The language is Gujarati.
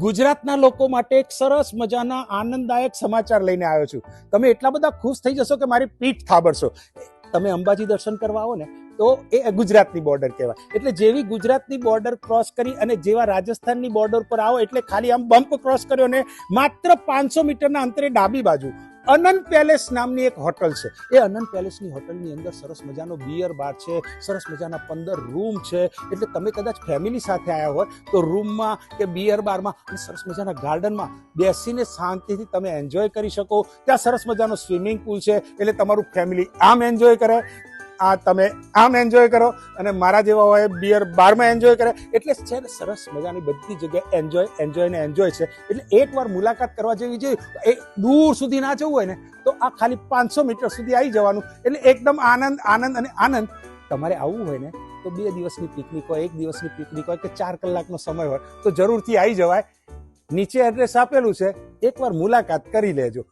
ગુજરાતના લોકો માટે એક સરસ મજાના આનંદદાયક સમાચાર લઈને આવ્યો છું. તમે એટલા બધા ખુશ થઈ જશો કે મારી પીઠ થાબડશો. તમે અંબાજી દર્શન કરવા આવો ને, તો એ ગુજરાતની બોર્ડર કહેવાય. એટલે જેવી ગુજરાતની બોર્ડર ક્રોસ કરી અને જેવા રાજસ્થાનની બોર્ડર પર આવો, એટલે ખાલી આમ બમ્પ ક્રોસ કર્યો ને, માત્ર પાંચસો મીટરના અંતરે ડાબી બાજુ. અનંત પેલેસ નામની એક હોટલ છે. એ અનંત પેલેસની હોટલની અંદર સરસ મજાનો બિયર બાર છે, સરસ મજાના પંદર રૂમ છે. એટલે તમે કદાચ ફેમિલી સાથે આવ્યા હોય તો રૂમમાં કે બિયર બારમાં અને સરસ મજાના ગાર્ડનમાં બેસીને શાંતિથી તમે એન્જોય કરી શકો. ત્યાં સરસ મજાનો સ્વિમિંગ પુલ છે. એટલે તમારું ફેમિલી આમ એન્જોય કરે. આ તમે આમ એન્જોય કરો અને મારા જેવા હોય બિયર બારમાં એન્જોય કરે. એટલે છે ને સરસ મજાની બધી જગ્યાએ એન્જોય એન્જોય ને એન્જોય છે. એટલે એકવાર મુલાકાત કરવા જેવી જોઈએ એ દૂર સુધી ના જવું હોય ને, તો આ ખાલી પાંચસો મીટર સુધી આવી જવાનું. એટલે એકદમ આનંદ આનંદ અને આનંદ. તમારે આવવું હોય ને, તો બે દિવસની પિકનિક હોય, એક દિવસની પિકનિક હોય કે ચાર કલાકનો સમય હોય, તો જરૂરથી આવી જવાય. નીચે એડ્રેસ આપેલું છે. એકવાર મુલાકાત કરી લેજો.